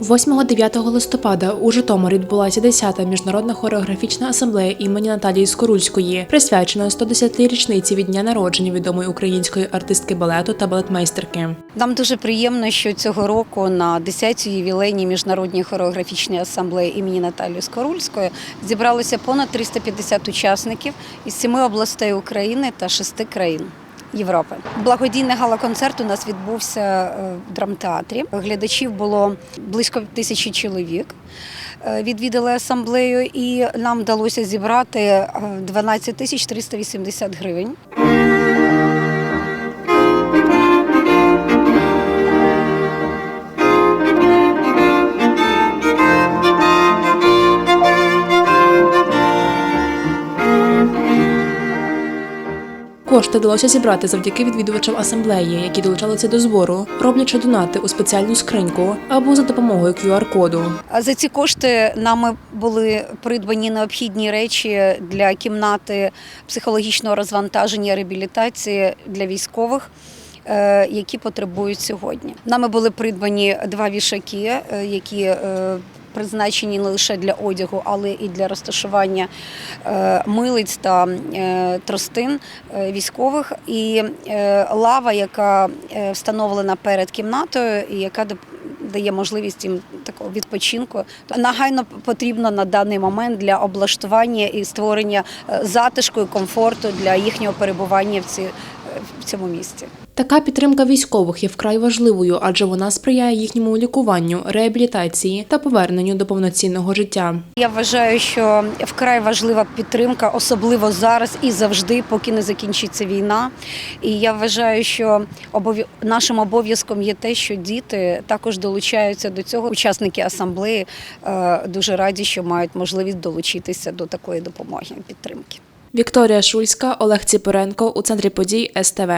8-9 листопада у Житомирі відбулася 10-та міжнародна хореографічна асамблея імені Наталії Скорульської, присвячена 110-й річниці від дня народження відомої української артистки балету та балетмейстерки. Нам дуже приємно, що цього року на 10-й ювілейній міжнародній хореографічній асамблеї імені Наталії Скорульської зібралося понад 350 учасників із семи областей України та шести країн. Європи благодійний гала-концерт у нас відбувся е, в драмтеатрі. Глядачів було близько тисячі чоловік. Е, Відвідали асамблею, і нам вдалося зібрати е, 12 тисяч 380 гривень. Кошти вдалося зібрати завдяки відвідувачам асамблеї, які долучалися до збору, роблячи донати у спеціальну скриньку або за допомогою QR-коду. За ці кошти нами були придбані необхідні речі для кімнати психологічного розвантаження реабілітації для військових. е, Які потребують сьогодні. Нами були придбані два вішаки, е, які е, призначені не лише для одягу, але і для розташування е, милиць та е, тростин е, військових, і лава, яка встановлена перед кімнатою, і яка дає можливість їм такого відпочинку. Нагайно потрібно на даний момент для облаштування і створення затишку і комфорту для їхнього перебування в цьому місці. Така підтримка військових є вкрай важливою, адже вона сприяє їхньому лікуванню, реабілітації та поверненню до повноцінного життя. Я вважаю, що вкрай важлива підтримка, особливо зараз і завжди, поки не закінчиться війна. І я вважаю, що нашим обов'язком є те, що діти також долучаються до цього. Учасники асамблеї е, дуже раді, що мають можливість долучитися до такої допомоги підтримки. Вікторія Шульська, Олег Ціпоренко у центрі подій СТВ.